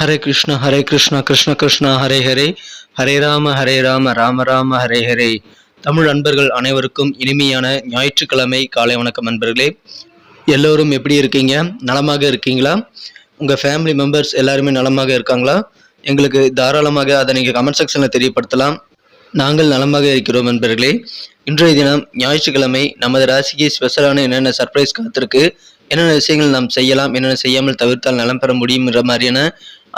ஹரே கிருஷ்ண ஹரே கிருஷ்ண கிருஷ்ண கிருஷ்ணா ஹரே ஹரே ஹரே ராம ஹரே ராம ராம ராம ஹரே ஹரே தமிழ் அன்பர்கள் அனைவருக்கும் இனிமையான ஞாயிற்றுக்கிழமை காலை வணக்கம் அன்பர்களே. எல்லோரும் எப்படி இருக்கீங்க? நலமாக இருக்கீங்களா? உங்கள் ஃபேமிலி மெம்பர்ஸ் எல்லாருமே நலமாக இருக்காங்களா? எங்களுக்கு தாராளமாக அதை நீங்கள் கமெண்ட் செக்ஷனில் தெரியப்படுத்தலாம். நாங்கள் நலமாக இருக்கிறோம் நண்பர்களே இன்றைய தினம் ஞாயிற்றுக்கிழமை நமது ராசிக்கு ஸ்பெஷலான என்னென்ன சர்ப்ரைஸ் காத்திருக்கு என்னென்ன விஷயங்கள் நாம் செய்யலாம் என்னென்ன செய்யாமல் தவிர்த்தால் நலம் பெற முடியுங்கிற மாதிரியான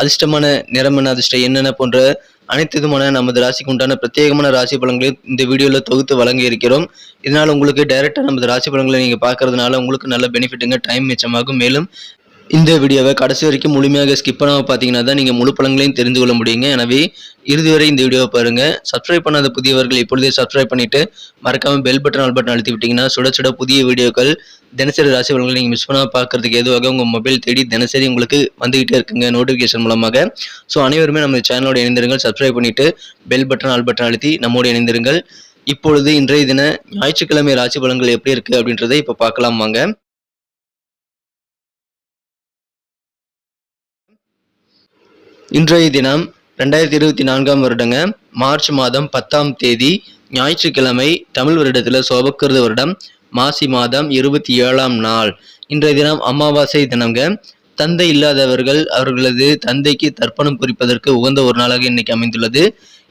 அதிர்ஷ்டமான நிறமன அதிர்ஷ்டம் என்னென்ன போன்ற அனைத்து விதமான நமது ராசிக்கு உண்டான பிரத்யேகமான ராசி பலன்களை இந்த வீடியோவில் தொகுத்து வழங்கி இருக்கிறோம். இதனால் உங்களுக்கு டைரெக்டாக நமது ராசி பலன்களை நீங்கள் பார்க்கறதுனால உங்களுக்கு நல்ல பெனிஃபிட்டுங்க டைம் மிச்சமாகும். மேலும் இந்த வீடியோவை கடைசி வரைக்கும் முழுமையாக ஸ்கிப் பண்ணாமல் பார்த்தீங்கன்னா தான் நீங்கள் முழு பழங்களையும் தெரிந்து கொள்ள முடியுங்க. எனவே இறுதி வரை இந்த வீடியோவை பாருங்கள் சப்ஸ்கிரைப் பண்ணாத புதியவர்கள் இப்பொழுதே சப்ஸ்கிரைப் பண்ணிவிட்டு மறக்காமல் பெல் பட்டன் ஆல் பட்டன் அழுத்தி விட்டிங்கன்னா சுட சுட புதிய வீடியோக்கள் தினசரி ராசி பலன்களை நீங்கள் மிஸ் பண்ணாமல் பார்க்குறதுக்கு எதுவாக உங்கள் மொபைல் தேடி தினசரி உங்களுக்கு வந்துகிட்டே இருக்குங்க நோட்டிஃபிகேஷன் மூலமாக. ஸோ அனைவருமே நம்ம சேனலோட இணைந்திருங்கள். சப்ஸ்கிரைப் பண்ணிவிட்டு பெல் பட்டன் ஆல் பட்டன் அழுத்தி நம்மோடு இணைந்திருங்கள். இப்பொழுது இன்றைய தின ஞாயிற்றுக்கிழமை ராசி பலன்கள் எப்படி இருக்குது அப்படின்றத இப்போ பார்க்கலாம் வாங்க. இன்றைய தினம் ரெண்டாயிரத்தி இருபத்தி நான்காம் வருடங்க. மார்ச் மாதம் பத்தாம் தேதி ஞாயிற்றுக்கிழமை தமிழ் வருடத்தில் சோபக்கிருத வருடம் மாசி மாதம் இருபத்தி ஏழாம் நாள். இன்றைய தினம் அமாவாசை தினங்க தந்தை இல்லாதவர்கள் அவர்களது தந்தைக்கு தர்ப்பணம் குறிப்பதற்கு உகந்த ஒரு நாளாக இன்னைக்கு அமைந்துள்ளது.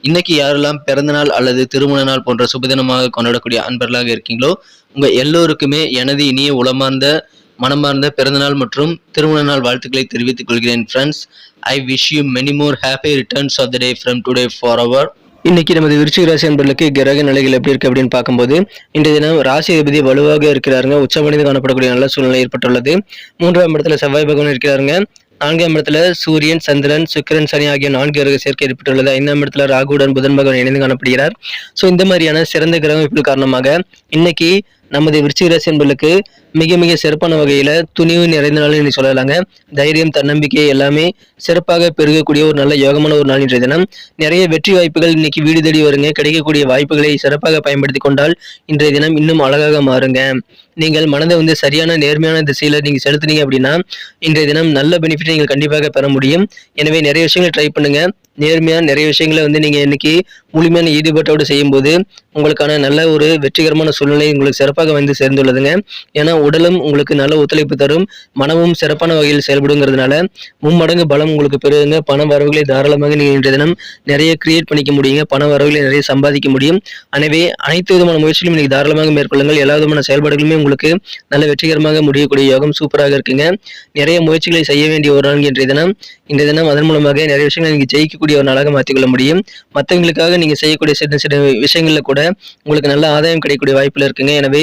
இன்னைக்கு யாரெல்லாம் பிறந்த நாள் அல்லது திருமண நாள் போன்ற சுபதினமாக கொண்டாடக்கூடிய அன்பர்களாக இருக்கீங்களோ உங்க எல்லோருக்குமே எனது இனிய உளமார்ந்த மனமார்ந்த பிறந்தநாள் மற்றும் திருமண நாள் வாழ்த்துக்களை தெரிவித்துக் கொள்கிறேன் friends I wish you many more happy returns of the day from today for அவர் இன்னைக்கு நமது விருச்சிக ராசி என்பர்களுக்கு கிரக நிலைகள் எப்படி இருக்கு அப்படின்னு பார்க்கும்போது இன்றைய தினம் ராசி அதிபதி வலுவாக இருக்கிறாருங்க. உச்சமடைந்து காணப்படக்கூடிய நல்ல சூழ்நிலை ஏற்பட்டுள்ளது. மூன்றாம் இடத்துல செவ்வாய் பகவான் இருக்கிறாருங்க. நான்காம் இடத்துல சூரியன் சந்திரன் சுக்கிரன் சனி ஆகிய நான்கு கிரக சேர்க்கை ஏற்பட்டுள்ளது. ஐந்தாம் இடத்துல ராகுடன் புதன் பகவான் இணைந்து காணப்படுகிறார். ஸோ இந்த மாதிரியான சிறந்த கிரகம் அமைப்புகள் காரணமாக இன்னைக்கு நமது விருச்சிகராசி ராசி மிக மிக சிறப்பான வகையில துணிவு நிறைந்த நாள் என்று சொல்லலாங்க. தைரியம் தன்னம்பிக்கை எல்லாமே சிறப்பாக பெருகக்கூடிய ஒரு நல்ல யோகமான ஒரு நாள் இன்றைய தினம். நிறைய வெற்றி வாய்ப்புகள் இன்னைக்கு வீடு தேடி வருங்க. கிடைக்கக்கூடிய வாய்ப்புகளை சிறப்பாக பயன்படுத்தி கொண்டால் இன்றைய தினம் இன்னும் அழகாக மாறுங்க. நீங்கள் மனதை வந்து சரியான நேர்மையான திசையில நீங்க செலுத்துனீங்க அப்படின்னா இன்றைய தினம் நல்ல பெனிஃபிட் நீங்கள் கண்டிப்பாக பெற முடியும். எனவே நிறைய விஷயங்களை ட்ரை பண்ணுங்க. நேர்மையா நிறைய விஷயங்களை வந்து நீங்க இன்னைக்கு முழுமையான ஈடுபாட்டோடு செய்யும்போது உங்களுக்கான நல்ல ஒரு வெற்றிகரமான சூழ்நிலை உங்களுக்கு சிறப்பாக வந்து சேர்ந்துள்ளதுங்க. ஏன்னா உடலும் உங்களுக்கு நல்ல ஒத்துழைப்பு தரும். மனமும் சிறப்பான வகையில் செயல்படுங்கிறதுனால மும்மடங்கு பலம் உங்களுக்கு பெறுதுங்க. பண வரவுகளை தாராளமாக நீங்கள் இன்றைய தினம் நிறைய கிரியேட் பண்ணிக்க முடியுங்க. பண வரவுகளை நிறைய சம்பாதிக்க முடியும். எனவே அனைத்து விதமான முயற்சிகளும் இன்னைக்கு தாராளமாக மேற்கொள்ளுங்கள். எல்லா விதமான செயல்பாடுகளுமே உங்களுக்கு நல்ல வெற்றிகரமாக முடியக்கூடிய யோகம் சூப்பராக இருக்குங்க. நிறைய முயற்சிகளை செய்ய வேண்டிய ஒரு நாள் இன்றைய தினம். இன்றைய தினம் அதன் மூலமாக நிறைய விஷயங்களை நீங்கள் ஜெயிக்கக்கூடிய ஒரு நாளாக மாற்றிக்கொள்ள முடியும். மற்றவங்களுக்காக நீங்கள் செய்யக்கூடிய சின்ன சின்ன விஷயங்களில் கூட உங்களுக்கு நல்ல ஆதாயம் கிடைக்கக்கூடிய வாய்ப்பில் இருக்குங்க. எனவே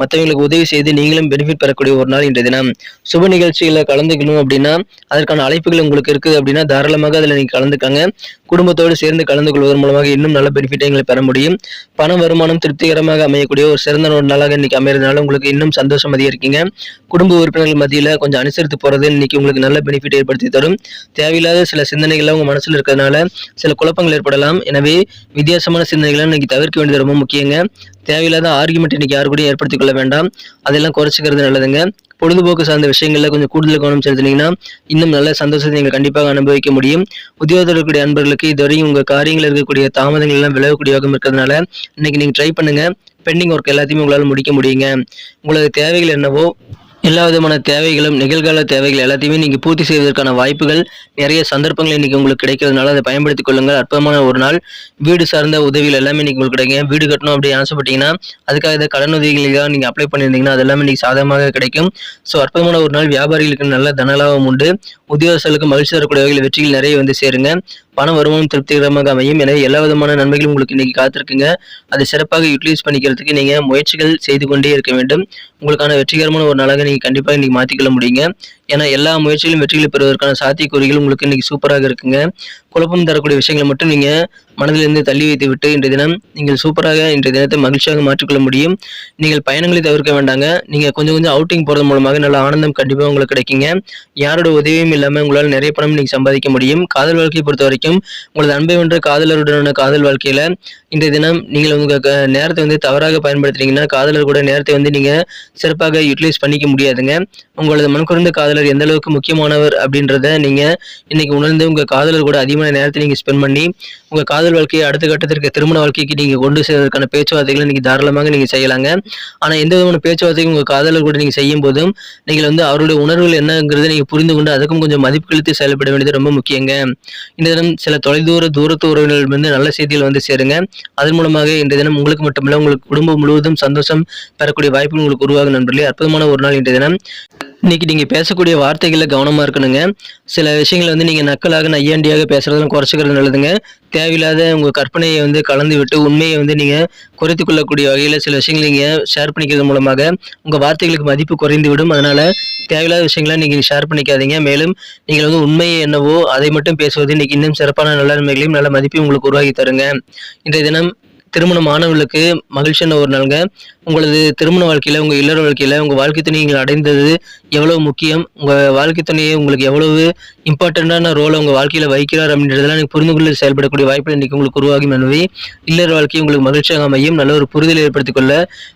மற்றவங்களுக்கு உதவி செய்து நீங்களும் பெனிஃபிட் பெறக்கூடிய ஒரு நாள் இன்றைய தினம். சுப நிகழ்ச்சியில் கலந்துக்கணும் அப்படின்னா அதற்கான அழைப்புகள் உங்களுக்கு இருக்குது அப்படின்னா தாராளமாக அதில் நீங்கள் கலந்துக்காங்க. குடும்பத்தோடு சேர்ந்து கலந்து கொள்வதன் மூலமாக இன்னும் நல்ல பெனிஃபிட்டை எங்களை பெற முடியும். பண வருமானம் திருப்திகரமாக அமையக்கூடிய ஒரு சிறந்த ஒரு நாளாக இன்னைக்கு அமைகிறதுனால உங்களுக்கு இன்னும் சந்தோஷம் அதிகரிக்கீங்க. குடும்ப உறுப்பினர்கள் மத்தியில் கொஞ்சம் அனுசரித்து போறது இன்னைக்கு உங்களுக்கு நல்ல பெனிஃபிட் ஏற்படுத்தி தரும். தேவையில்லாத சில சிந்தனைகள் உங்க மனசுல இருக்கிறதுனால சில குழப்பங்கள் ஏற்படலாம். எனவே வித்தியாசமான சிந்தனைகளை இன்னைக்கு தவிர்க்க வேண்டியது ரொம்ப முக்கியங்க. தேவையில்லாத ஆர்குமெண்ட் இன்னைக்கு யாரு கூட ஏற்படுத்திக் கொள்ள வேண்டாம். அதெல்லாம் குறைச்சிக்கிறது நல்லதுங்க. பொழுதுபோக்கு சார்ந்த விஷயங்களில் கொஞ்சம் கூடுதல் கவனம் செலுத்தினீங்கன்னா இன்னும் நல்ல சந்தோஷத்தை நீங்கள் கண்டிப்பாக அனுபவிக்க முடியும். உத்தியோகத்தில் அன்பர்களுக்கு இதுவரையும் உங்க காரியங்களில் இருக்கக்கூடிய தாமதங்கள் எல்லாம் விலகக்கூடிய யோகம் இருக்கிறதுனால இன்னைக்கு நீங்க ட்ரை பண்ணுங்க. பெண்டிங் ஒர்க் எல்லாத்தையுமே உங்களால் முடிக்க முடியுங்க. உங்களுக்கு தேவைகள் என்னவோ எல்லா விதமான தேவைகளும் நிகழ்கால தேவைகள் எல்லாத்தையுமே நீங்கள் பூர்த்தி செய்வதற்கான வாய்ப்புகள் நிறைய சந்தர்ப்பங்கள் இன்றைக்கி உங்களுக்கு கிடைக்கிறதுனால அதை பயன்படுத்திக் கொள்ளுங்கள். அற்புதமான ஒரு நாள். வீடு சார்ந்த உதவிகள் எல்லாமே இன்றைக்கி உங்களுக்கு கிடைக்கும். வீடு கட்டணும் அப்படி ஆசைப்பட்டீங்கன்னா அதுக்காக இதை கடன் உதவிகளுக்காக நீங்கள் அப்ளை பண்ணியிருந்தீங்கன்னா அது எல்லாமே இன்றைக்கி சாதகமாக கிடைக்கும். ஸோ அற்புதமான ஒரு நாள். வியாபாரிகளுக்கு நல்ல தனலாபம் உண்டு. உத்தியோகஸ்தர்களுக்கு மகிழ்ச்சி தரக்கூடிய வகையில் வெற்றிகள் நிறைய வந்து சேருங்க. பண வருமானம் திருப்திகரமாக அமையும் எனவே எல்லா விதமான நன்மைகளும் உங்களுக்கு இன்னைக்கு காத்திருக்குங்க. அதை சிறப்பாக யூட்டிலைஸ் பண்ணிக்கிறதுக்கு நீங்க முயற்சிகள் செய்து கொண்டே இருக்க வேண்டும். உங்களுக்கான வெற்றிகரமான ஒரு நாளாக நீங்க கண்டிப்பாக இன்னைக்கு மாத்திக்கொள்ள முடியுங்க. ஏன்னா எல்லா முயற்சிகளும் வெற்றிகளை பெறுவதற்கான சாத்தியக்கூறுகள் உங்களுக்கு இன்னைக்கு சூப்பராக இருக்குங்க. குழப்பம் தரக்கூடிய விஷயங்களை மட்டும் நீங்க மனதிலிருந்து தள்ளி வைத்து விட்டு இன்றைய தினம் நீங்கள் சூப்பராக இன்றைய தினத்தை மகிழ்ச்சியாக மாற்றிக்கொள்ள முடியும். நீங்கள் பயணங்களை தவிர்க்க வேண்டாங்க. நீங்க கொஞ்சம் கொஞ்சம் அவுட்டிங் போறது மூலமாக நல்ல ஆனந்தம் கண்டிப்பாக உங்களுக்கு கிடைக்குங்க. யாரோட உதவியும் இல்லாமல் உங்களால் நிறைய பணம் நீங்கள் சம்பாதிக்க முடியும். காதல் வாழ்க்கையை பொறுத்த வரைக்கும் உங்களது அன்பை வென்ற காதலருடனான காதல் வாழ்க்கையில் இன்றைய தினம் நீங்கள் உங்கள் நேரத்தை வந்து தவறாக பயன்படுத்துறீங்கன்னா காதலர் கூட நேரத்தை வந்து நீங்கள் சிறப்பாக யூட்டிலைஸ் பண்ணிக்க முடியாதுங்க. உங்களது மனக்குறைந்த காதல் காதலர் எந்த அளவுக்கு முக்கியமானவர் அப்படின்றத நீங்க இன்னைக்கு உணர்ந்து உங்க காதலர் கூட அதிகமான நேரத்தை நீங்க ஸ்பெண்ட் பண்ணி உங்க காதல் வாழ்க்கையை அடுத்த கட்டத்திற்கு திருமண வாழ்க்கைக்கு நீங்க கொண்டு சேர்வதற்கான பேச்சுவார்த்தைகளை நீங்க தாராளமாக நீங்க செய்யலாங்க. ஆனா எந்த விதமான பேச்சுவார்த்தையும் உங்க காதலர் கூட நீங்க செய்யும் போதும் நீங்கள் வந்து அவருடைய உணர்வுகள் என்னங்கிறத நீங்க புரிந்து கொண்டு அதுக்கும் கொஞ்சம் மதிப்பு கழித்து செயல்பட வேண்டியது ரொம்ப முக்கியங்க. இந்த தினம் சில தொலைதூர தூரத்து உறவினர்கள் வந்து நல்ல செய்திகள் வந்து சேருங்க. அதன் மூலமாக இந்த தினம் உங்களுக்கு மட்டுமல்ல உங்களுக்கு குடும்பம் முழுவதும் சந்தோஷம் பெறக்கூடிய வாய்ப்புகள் உங்களுக்கு உருவாகும் நண்பர்களே. அற்புதமான ஒரு நாள் இன்றைய தினம். இன்னைக்கு நீங்க பேசக்கூடிய வார்த்தைகள்ல கவனமா இருக்கணுங்க. சில விஷயங்களை வந்து நீங்க நக்கலாக நையாண்டியாக பேசுறதெல்லாம் குறைச்சிக்கிறது நல்லதுங்க. தேவையில்லாத உங்க கற்பனையை வந்து கலந்து விட்டு உண்மையை வந்து நீங்க குறைத்து கொள்ளக்கூடிய வகையில சில விஷயங்களை நீங்க ஷேர் பண்ணிக்கிறது மூலமாக உங்க வார்த்தைகளுக்கு மதிப்பு குறைந்து விடும் அதனால தேவையில்லாத விஷயங்களை நீங்க ஷேர் பண்ணிக்காதீங்க. மேலும் நீங்கள் வந்து உண்மையை என்னவோ அதை மட்டும் பேசுவது இன்னைக்கு இன்னும் சிறப்பான நல்ல நன்மைகளையும் நல்ல மதிப்பையும் உங்களுக்கு உருவாக்கி தருங்க. இன்றைய தினம் திருமணமானவர்களுக்கு மகிழ்ச்சியான ஒரு நாளுங்க. உங்களது திருமண வாழ்க்கையில் உங்கள் இல்லற வாழ்க்கையில் உங்கள் வாழ்க்கை துணை நீங்கள் அடைந்தது எவ்வளவு முக்கியம்? உங்கள் வாழ்க்கை துணையை உங்களுக்கு எவ்வளவு இம்பார்ட்டண்ட்டான ரோலை உங்கள் வாழ்க்கையில் வைக்கிறார் அப்படின்றதெல்லாம் நீங்கள் புரிந்து கொள்ள செயல்படக்கூடிய வாய்ப்பு இன்றைக்கி உங்களுக்கு உருவாகும் எனவே இல்லற வாழ்க்கை உங்களுக்கு மகிழ்ச்சியாக அமையும். நல்ல ஒரு புரிதலை ஏற்படுத்திக் கொள்ள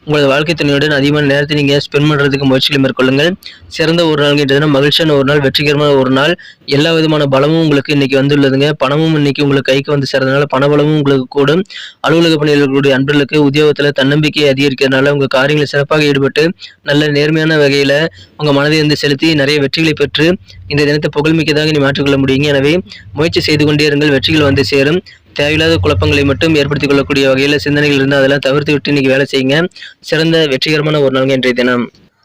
உங்களது வாழ்க்கை துணையுடன் அதிகமான நேரத்தை நீங்கள் ஸ்பெண்ட் பண்ணுறதுக்கு முயற்சிகளை மேற்கொள்ளுங்கள். சிறந்த ஒரு நாள்ன்றதுனா மகிழ்ச்சியான ஒரு நாள் வெற்றிகரமான ஒரு நாள். எல்லா விதமான பலமும் உங்களுக்கு இன்னைக்கு வந்துள்ளதுங்க. பணமும் இன்னைக்கு உங்களுக்கு கைக்கு வந்து சேர்றதுனால பண பலமும் உங்களுக்கு கூடும். அலுவலக பணியாளர்களுடைய அன்பர்களுக்கு உத்தியோகத்தில் தன்னம்பிக்கையை அதிகரிக்கிறதுனால உங்கள் காரியங்களை சிறப்பாக ஈடுபட்டு நல்ல நேர்மையான வகையில் உங்கள் மனதை வந்து செலுத்தி நிறைய வெற்றிகளை பெற்று இந்த தினத்தை புகழ்மிக்கதாக நீ மாற்றிக்கொள்ள முடியுங்க. எனவே முயற்சி செய்து கொண்டே இருங்கள். வெற்றிகள் வந்து சேரும். தேவையில்லாத குழப்பங்களை மட்டும் ஏற்படுத்திக் கொள்ளக்கூடிய வகையில் சிந்தனைகள் இருந்தால் அதெல்லாம் தவிர்த்து விட்டு இன்னைக்கு வேலை செய்யுங்க. சிறந்த வெற்றிகரமான ஒரு நாள் இன்றைய தினம்.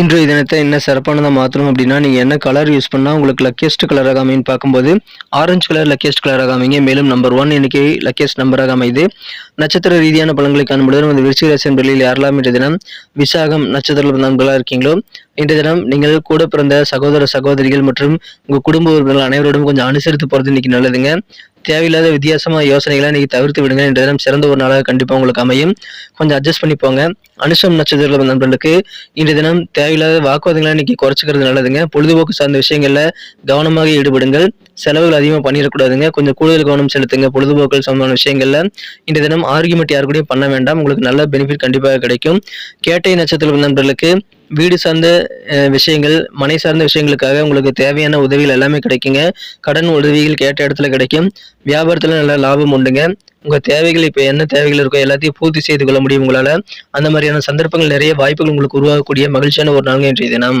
இன்றைய தினத்தை என்ன சிறப்பானதாக மாற்றணும் அப்படின்னா நீங்கள் என்ன கலர் யூஸ் பண்ணால் உங்களுக்கு லக்கியஸ்ட் கலராக அமைன்னு பார்க்கும்போது ஆரஞ்சு கலர் லக்கியஸ்ட் கலராக அமைங்க மேலும் நம்பர் ஒன் இன்னைக்கு லக்கியஸ்ட் நம்பராக அமைது நட்சத்திர ரீதியான பலன்களை காணும்பொழுது வந்து விருச்சிக ராசி என்பதில் யாரெல்லாம் இன்றைய தினம் விசாகம் நட்சத்திர நண்பர்களாக இருக்கீங்களோ இன்றைய தினம் நீங்கள் கூட பிறந்த சகோதர சகோதரிகள் மற்றும் உங்கள் குடும்ப உறுப்பினர்கள் அனைவரோடும் கொஞ்சம் அனுசரித்து போகிறது இன்னைக்கு நல்லதுங்க. தேவையில்லாத வித்தியாசமான யோசனைகளை இன்னைக்கு தவிர்த்து விடுங்க. இன்றைய தினம் சிறந்த ஒரு நாளாக கண்டிப்பாக உங்களுக்கு அமையும். கொஞ்சம் அட்ஜஸ்ட் பண்ணி போங்க அனுஷம் நட்சத்திர நண்பர்களுக்கு இன்றைய தினம் தேவையில்லாத வாக்குவாதங்களை இன்னைக்கு குறைச்சிக்கிறது நல்லதுங்க. பொழுதுபோக்கு சார்ந்த விஷயங்கள்ல கவனமாக ஈடுபடுங்கள். செலவுகள் அதிகமாக பண்ணிடக்கூடாதுங்க. கொஞ்சம் கூடுதல் கவனம் செலுத்துங்க. பொழுதுபோக்கள் சம்பந்தமான விஷயங்கள்ல இன்றைய தினம் ஆர்குமெண்ட் யாரு கூடயும் பண்ண வேண்டாம். உங்களுக்கு நல்ல பெனிஃபிட் கண்டிப்பாக கிடைக்கும். கேட்டை நட்சத்திர நண்பர்களுக்கு வீடு சார்ந்த விஷயங்கள் மனை சார்ந்த விஷயங்களுக்காக உங்களுக்கு தேவையான உதவிகள் எல்லாமே கிடைக்குங்க. கடன் உதவிகள் கேட்ட இடத்துல கிடைக்கும். வியாபாரத்தில் நல்ல லாபம் உண்டுங்க. உங்க தேவைகள் இப்ப என்ன தேவைகள் இருக்கோ எல்லாத்தையும் பூர்த்தி செய்து கொள்ள முடியும் உங்களால. அந்த மாதிரியான சந்தர்ப்பங்கள் நிறைய வாய்ப்புகள் உங்களுக்கு உருவாகக்கூடிய மகிழ்ச்சியான ஒரு நாள் இன்றைய தினம்